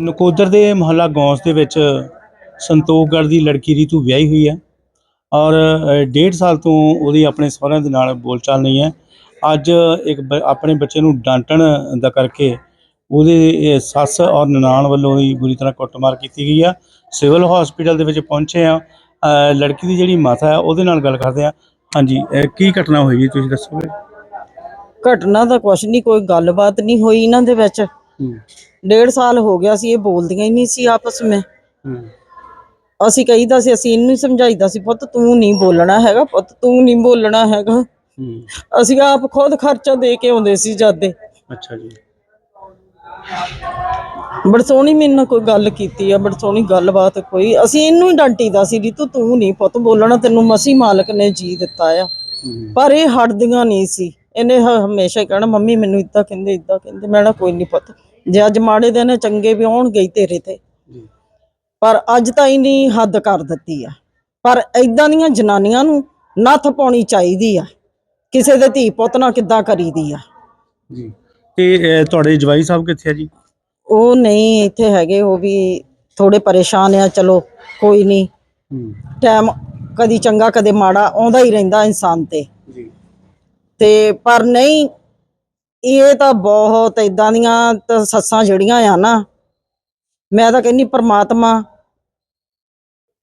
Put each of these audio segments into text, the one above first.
ਨਕੋਦਰ ਦੇ ਮੁਹੱਲਾ ਗੌਂਸ ਦੇ ਵਿੱਚ ਸੰਤੋਖਗੜ੍ਹ ਦੀ ਲੜਕੀ ਰੀਤੂ ਵਿਆਹੀ ਹੋਈ ਹੈ ਔਰ ਅ, ਡੇਢ ਸਾਲ ਤੋਂ ਉਹਦੀ ਆਪਣੇ ਸਹੁਰਿਆਂ ਦੇ ਨਾਲ ਬੋਲਚਾਲ ਨਹੀਂ ਹੈ। ਅੱਜ ਇੱਕ ਬ- ਆਪਣੇ ਬੱਚੇ ਨੂੰ ਡਾਂਟਣ ਦਾ ਕਰਕੇ ਉਹਦੇ ਸੱਸ ਔਰ ਨਨਾਣ ਵੱਲੋਂ ਹੀ ਬੁਰੀ ਤਰ੍ਹਾਂ ਕੁੱਟਮਾਰ ਕੀਤੀ ਗਈ ਆ। ਸਿਵਲ ਹਸਪੀਟਲ ਦੇ ਵਿੱਚ ਪਹੁੰਚੇ ਆ ਲੜਕੀ ਦੀ ਜਿਹੜੀ ਮਾਤਾ ਹੈ ਉਹਦੇ ਨਾਲ ਗੱਲ ਕਰਦੇ ਆ ਹਾਂਜੀ ਕੀ ਘਟਨਾ ਹੋਈ ਤੁਸੀਂ ਦੱਸੋਗੇ? ਘਟਨਾ ਦਾ ਕੁਛ ਨਹੀਂ ਕੋਈ ਗੱਲਬਾਤ ਨਹੀਂ ਹੋਈ ਇਹਨਾਂ ਦੇ ਵਿੱਚ। ਡੇਢ ਸਾਲ ਹੋ ਗਿਆ ਸੀ ਇਹ ਬੋਲਦੀਆਂ ਹੀ ਨਹੀਂ ਸੀ ਆਪਸ ਵਿੱਚ। ਹੂੰ ਅਸੀਂ ਕਹੀਦਾ ਸੀ ਅਸੀਂ ਇਹਨੂੰ ਹੀ ਸਮਝਾਈਦਾ ਸੀ ਪੁੱਤ ਤੂੰ ਨਹੀਂ ਬੋਲਣਾ ਹੈਗਾ ਪੁੱਤ ਤੂੰ ਨਹੀਂ ਬੋਲਣਾ ਹੈਗਾ। ਅਸੀਂ ਆਪ ਖੁਦ ਖਰਚਾ ਦੇ ਕੇ ਆਉਂਦੇ ਸੀ ਜਾਂਦੇ। ਅੱਛਾ ਜੀ। ਬੜੀ ਸੋਹਣੀ ਮੇਰੇ ਨਾਲ ਕੋਈ ਗੱਲ ਕੀਤੀ ਆ ਬੜੀ ਸੋਹਣੀ ਗੱਲਬਾਤ ਕੋਈ। ਅਸੀਂ ਇਹਨੂੰ ਹੀ ਡਾਂਟੀਦਾ ਸੀ ਵੀ ਤੂੰ ਤੂੰ ਨਹੀਂ ਪੁੱਤ ਬੋਲਣਾ ਤੈਨੂੰ ਮਸੀ ਮਾਲਕ ਨੇ ਜੀ ਦਿੱਤਾ ਆ। ਪਰ ਇਹ ਹਟਦੀਆਂ ਨਹੀਂ ਸੀ। ਇਹਨੇ ਹਮੇਸ਼ਾ ਹੀ ਕਹਿਣਾ ਮੰਮੀ ਮੈਨੂੰ ਇਦਾਂ ਕਹਿੰਦੇ ਇਦਾਂ ਕਹਿੰਦੇ। ਮੈਂ ਨਾ ਕੋਈ ਨਹੀਂ ਪੁੱਤ ਜੇ ਅੱਜ ਮਾੜੇ ਦਿਨ ਚੰਗੇ ਵੀ ਆਉਣਗੇ ਤੇਰੇ ਤੇ। ਪਰ ਅੱਜ ਤਾਂ ਇਹਨੀ ਹੱਦ ਕਰ ਦਿੱਤੀ ਆ। ਪਰ ਐਦਾਂ ਦੀਆਂ ਜਨਾਨੀਆਂ ਨੂੰ ਨੱਥ ਪਾਉਣੀ ਚਾਹੀਦੀ ਆ। ਕਿਸੇ ਦੇ ਧੀ ਪੁੱਤ ਨਾਲ ਕਿੱਦਾਂ ਕਰੀਦੀ ਆ। ਜੀ। ਤੇ ਤੁਹਾਡੇ ਜਵਾਈ ਸਾਹਿਬ ਕਿੱਥੇ ਆ ਜੀ? ਉਹ ਨਹੀਂ ਇੱਥੇ ਹੈਗੇ ਉਹ ਵੀ ਥੋੜੇ ਪਰੇਸ਼ਾਨ ਆ ਚਲੋ ਕੋਈ ਨਹੀਂ। ਟਾਈਮ ਕਦੀ ਚੰਗਾ ਕਦੇ ਮਾੜਾ ਆਉਂਦਾ ਹੀ ਰਹਿੰਦਾ ਇਨਸਾਨ ਤੇ। ਜੀ। ਤੇ ਪਰ ਨਹੀਂ ਇਹ ਤਾਂ ਬਹੁਤ ਇਦਾਂ ਦੀਆਂ ਸੱਸਾਂ ਜਿਹੜੀਆਂ ਆ ਨਾ, ਮੈਂ ਤਾਂ ਕਹਿੰਨੀ ਪ੍ਰਮਾਤਮਾ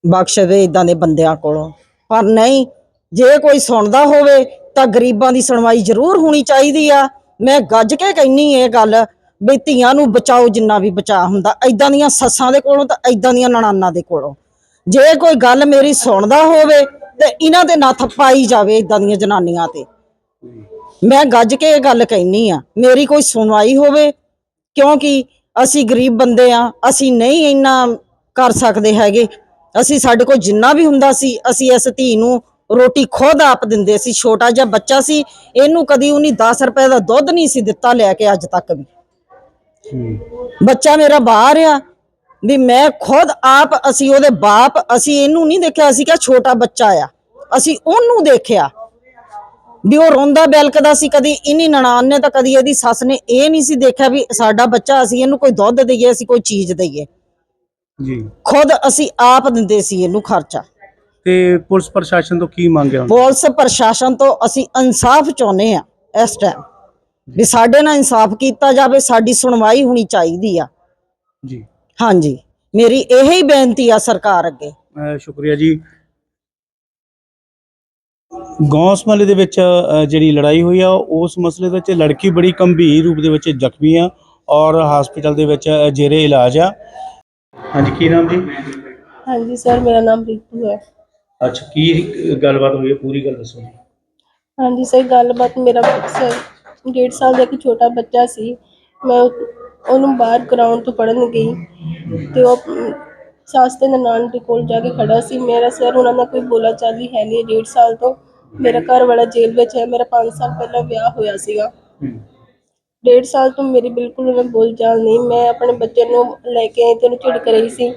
ਬਖਸ਼ ਦੇ ਇਦਾਂ ਦੇ ਬੰਦਿਆਂ ਕੋਲੋਂ। ਪਰ ਨਹੀਂ, ਜੇ ਕੋਈ ਸੁਣਦਾ ਹੋਵੇ ਤਾਂ ਗਰੀਬਾਂ ਦੀ ਸੁਣਵਾਈ ਜ਼ਰੂਰ ਹੋਣੀ ਚਾਹੀਦੀ ਆ। ਮੈਂ ਗੱਜ ਕੇ ਕਹਿੰਨੀ ਇਹ ਗੱਲ ਵੀ ਧੀਆਂ ਨੂੰ ਬਚਾਓ ਜਿੰਨਾ ਵੀ ਬਚਾ ਹੁੰਦਾ। ਇਦਾਂ ਦੀਆਂ ਸੱਸਾਂ ਦੇ ਕੋਲੋਂ ਤਾਂ ਇਦਾਂ ਦੀਆਂ ਨਣਾਨਾਂ ਦੇ ਕੋਲੋਂ। ਜੇ ਕੋਈ ਗੱਲ ਮੇਰੀ ਸੁਣਦਾ ਹੋਵੇ ਤੇ ਇਹਨਾਂ ਦੇ ਨੱਥ ਪਾਈ ਜਾਵੇ ਇਦਾਂ ਦੀਆਂ ਜਨਾਨੀਆਂ ਤੇ। ਮੈਂ ਗੱਜ ਕੇ ਇਹ ਗੱਲ ਕਹਿਨੀ ਆ, ਮੇਰੀ ਕੋਈ ਸੁਣਵਾਈ ਹੋਵੇ, ਕਿਉਂਕਿ ਅਸੀਂ ਗਰੀਬ ਬੰਦੇ ਆ, ਅਸੀਂ ਨਹੀਂ ਇੰਨਾ ਕਰ ਸਕਦੇ ਹੈਗੇ। ਅਸੀਂ ਸਾਡੇ ਕੋਲ ਜਿੰਨਾ ਵੀ ਹੁੰਦਾ ਸੀ, ਅਸੀਂ ਇਸ ਧੀ ਨੂੰ ਰੋਟੀ ਖੁਦ ਆਪ ਦਿੰਦੇ ਸੀ, ਛੋਟਾ ਜਿਹਾ ਬੱਚਾ ਸੀ, ਇਹਨੂੰ ਕਦੀ ਉਹਨੇ 10 ਰੁਪਏ ਦਾ ਦੁੱਧ ਨਹੀਂ ਸੀ ਦਿੱਤਾ ਲੈ ਕੇ ਅੱਜ ਤੱਕ ਵੀ। ਬੱਚਾ ਮੇਰਾ ਬਾਹਰ ਆ, ਵੀ ਮੈਂ ਖੁਦ ਆਪ, ਅਸੀਂ ਉਹਦੇ ਬਾਪ, ਅਸੀਂ ਇਹਨੂੰ ਨਹੀਂ ਦੇਖਿਆ, ਅਸੀਂ ਕਿਹਾ ਛੋਟਾ ਬੱਚਾ ਆ। ਅਸੀਂ ਉਹਨੂੰ ਦੇਖਿਆ। ਵੀ ਉਹ ਰੋਂਦਾ ਬਿਲਕਦਾ ਸੀ ਕਦੀ ਇਨੀ ਨਨਾਣ ਨੇ ਤਾਂ ਕਦੀ ਇਹਦੀ ਸੱਸ ਨੇ ਇਹ ਨਹੀਂ ਸੀ ਦੇਖਿਆ ਵੀ ਸਾਡਾ ਬੱਚਾ ਅਸੀਂ ਇਹਨੂੰ ਕੋਈ ਦੁੱਧ ਦਈਏ ਅਸੀਂ ਕੋਈ ਚੀਜ਼ ਦਈਏ। ਜੀ। ਖੁਦ ਅਸੀਂ ਆਪ ਦਿੰਦੇ ਸੀ ਇਹਨੂੰ ਖਰਚਾ। ਤੇ ਪੁਲਿਸ ਪ੍ਰਸ਼ਾਸਨ ਤੋਂ ਕੀ ਮੰਗਿਆ ਪੁਲਿਸ ਪ੍ਰਸ਼ਾਸਨ ਤੋਂ ਅਸੀਂ ਇਨਸਾਫ ਚਾਹੁੰਦੇ ਆ ਇਸ ਟਾਈਮ ਵੀ ਸਾਡੇ ਨਾਲ ਇਨਸਾਫ ਕੀਤਾ ਜਾਵੇ ਸਾਡੀ ਸੁਣਵਾਈ ਹੋਣੀ ਚਾਹੀਦੀ ਆ। ਜੀ। ਹਾਂਜੀ। ਮੇਰੀ ਇਹ ਹੀ ਬੇਨਤੀ ਆ ਸਰਕਾਰ ਅੱਗੇ। ਸ਼ੁਕਰੀਆ ਜੀ। ਗੌਂਸ ਮਹੱਲੇ ਦੇ ਵਿੱਚ ਅ, ਜਿਹੜੀ ਲੜਾਈ ਹੋਈ ਆ ਉਸ ਮਸਲੇ ਦੇ ਵਿੱਚ ਲੜਕੀ ਬੜੀ ਗੰਭੀਰ ਰੂਪ ਦੇ ਵਿੱਚ ਜ਼ਖਮੀ ਆ ਔਰ ਹਸਪੀਟਲ ਦੇ ਵਿੱਚ ਅ, ਜੇਰੇ ਇਲਾਜ ਆ। ਹਾਂਜੀ ਕੀ ਨਾਮ ਜੀ? ਹਾਂਜੀ ਸਰ ਮੇਰਾ ਨਾਮ ਰੀਤੂ ਹੈ। ਅੱਛਾ ਕੀ ਗੱਲਬਾਤ ਹੋਈ ਹੈ ਪੂਰੀ ਗੱਲ ਦੱਸੋ ਜੀ। ਹਾਂਜੀ ਸਰ ਗੱਲਬਾਤ ਮੇਰਾ ਸਰ ਡੇਢ ਸਾਲ ਦਾ ਇੱਕ ਛੋਟਾ ਬੱਚਾ ਸੀ। ਮੈਂ ਉਹ- ਉਹਨੂੰ ਬਾਹਰ ਗਰਾਊਂਡ ਤੋਂ ਪੜਨ ਗਈ ਤੇ ਉਹ ਅਮ, ਸੱਸ ਤੇ ਨਨਾਣ ਦੇ ਕੋਲ ਜਾ ਕੇ ਖੜਾ ਸੀ। ਮੇਰਾ ਸਰ ਉਹਨਾਂ ਨਾਲ ਕੋਈ ਬੋਲਾ ਚਾਲੀ ਹੈ ਨਹੀਂ ਡੇਢ ਸਾਲ ਤੋਂ। ਮੇਰਾ ਘਰ ਵਾਲਾ ਜੇਲ੍ਹ ਵਿੱਚ ਹੈ ਮੇਰਾ 5 ਸਾਲ ਪਹਿਲਾਂ ਵਿਆਹ ਹੋਇਆ ਸੀਗਾ। ਹੂੰ। ਡੇਢ ਸਾਲ ਤੋਂ ਮੇਰੀ ਬਿਲਕੁਲ ਉਹਨਾਂ ਬੋਲਚਾਲ ਨਹੀਂ ਮੈਂ ਆਪਣੇ ਬੱਚੇ ਨੂੰ ਲੈ ਕੇ ਆਈ ਤੇ ਉਹਨੂੰ ਝਿੜਕ ਰਹੀ ਸੀ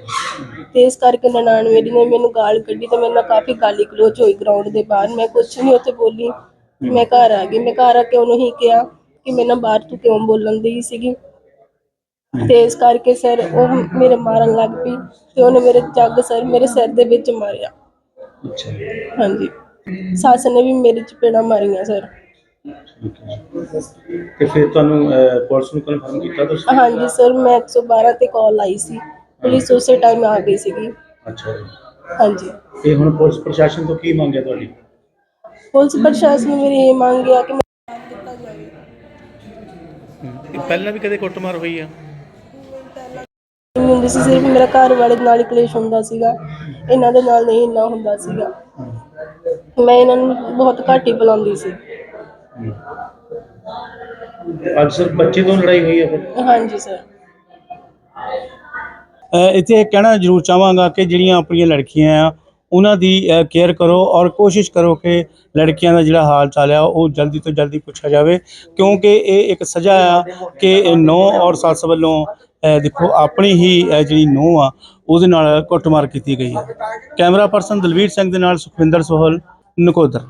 ਤੇ ਇਸ ਕਰਕੇ ਨਨਾਣ ਮੇਰੀ ਨੇ ਮੈਨੂੰ ਗਾਲ ਕੱਢੀ ਤੇ ਮੇਰੇ ਨਾਲ ਕਾਫੀ ਗਾਲੀ ਗਲੋਚ ਹੋਈ ਗਰਾਊਂਡ ਦੇ ਬਾਹਰ। ਮੈਂ ਕੁਝ ਨਹੀਂ ਉੱਥੇ ਬੋਲੀ ਮੈਂ ਘਰ ਆ ਗਈ। ਮੈਂ ਘਰ ਆ ਕੇ ਉਹਨੂੰ ਹੀ ਕਿਹਾ ਕਿ ਮੇਰੇ ਨਾਲ ਬਾਹਰ ਤੂੰ ਕਿਉਂ ਬੋਲਣ ਦੀ ਸੀਗੀ? ਤੇ ਇਸ ਕਰਕੇ ਸਰ ਉਹ ਮੇਰੇ ਮਾਰਨ ਲੱਗ ਪਈ ਤੇ ਉਹਨੇ ਮੇਰੇ ਜੱਗ ਸਰ ਮੇਰੇ ਸਿਰ ਦੇ ਵਿੱਚ ਮਾਰਿਆ। ਅੱਛਾ। ਹਾਂਜੀ। ਸੱਸ ਨੇ ਵੀ ਮੇਰੇ ਚਪੇੜਾਂ ਮਾਰੀਆਂ ਸਰ। ਠੀਕ ਹੈ ਤੇ ਫਿਰ ਤੁਹਾਨੂੰ ਪੁਲਿਸ ਨੂੰ ਕਨਫਰਮ ਕੀਤਾ ਤੁਸੀਂ? ਹਾਂਜੀ ਸਰ ਮੈਂ 112 ਤੇ ਕਾਲ ਆਈ ਸੀ। ਪੁਲਿਸ ਉਸੇ ਟਾਈਮ ਆ ਗਈ ਸੀਗੀ। ਅੱਛਾ ਜੀ। ਹਾਂਜੀ। ਤੇ ਹੁਣ ਪੁਲਿਸ ਪ੍ਰਸ਼ਾਸਨ ਤੋਂ ਕੀ ਮੰਗਿਆ ਤੁਹਾਡੀ? ਪੁਲਿਸ ਪ੍ਰਸ਼ਾਸਨ ਨੂੰ ਮੇਰੀ ਇਹ ਮੰਗ ਹੈ ਕਿ ਇਹ ਪਹਿਲਾਂ ਵੀ ਕਦੇ ਕੁੱਟਮਾਰ ਹੋਈ ਆ? ਨਹੀਂ ਹੁੰਦੀ ਸੀ ਸਿਰਫ ਮੇਰਾ ਘਰ ਵਾਲੇ ਨਾਲ ਹੀ ਕਲੇਸ਼ ਹੁੰਦਾ ਸੀਗਾ। ਇਹਨਾਂ ਦੇ ਨਾਲ ਨਹੀਂ ਇੰਨਾ ਹੁੰਦਾ ਸੀਗਾ। ਮੈਂ ਇਹਨਾਂ ਨੂੰ ਬਹੁਤ ਘੱਟ ਹੀ ਬੁਲਾਉਂਦੀ ਸੀ। ਅੱਜ ਸਿਰ ਬੱਚੇ ਤੋਂ ਲੜਾਈ ਹੋਈ ਫਿਰ? ਹਾਂਜੀ ਸਰ ਅ, ਇੱਥੇ ਇਹ ਕਹਿਣਾ ਜ਼ਰੂਰ ਚਾਹਾਂਗਾ ਕਿ ਜਿਹੜੀਆਂ ਆਪਣੀਆਂ ਲੜਕੀਆਂ ਆ ਉਹਨਾਂ ਦੀ ਕੇਅਰ ਕਰੋ ਔਰ ਕੋਸ਼ਿਸ਼ ਕਰੋ ਕਿ ਲੜਕੀਆਂ ਦਾ ਜਿਹੜਾ ਹਾਲ ਚਾਲ ਆ ਉਹ ਜਲਦੀ ਤੋਂ ਜਲਦੀ ਪੁੱਛਿਆ ਜਾਵੇ। ਕਿਉਂਕਿ ਇਹ ਇੱਕ ਸਜ਼ਾ ਆ ਕਿ ਨੌ ਔਰ ਸੱਸ ਵੱਲੋਂ ਅ, ਦੇਖੋ ਆਪਣੀ ਹੀ ਅ, ਜਿਹੜੀ ਨੌ ਆ ਉਹਦੇ ਨਾਲ ਕੁੱਟਮਾਰ ਕੀਤੀ ਗਈ ਹੈ। ਕੈਮਰਾ ਪਰਸਨ ਦਲਵੀਰ ਸਿੰਘ ਦੇ ਨਾਲ ਸੁਖਵਿੰਦਰ ਸੋਹਲ। ਨਕੋਦਰ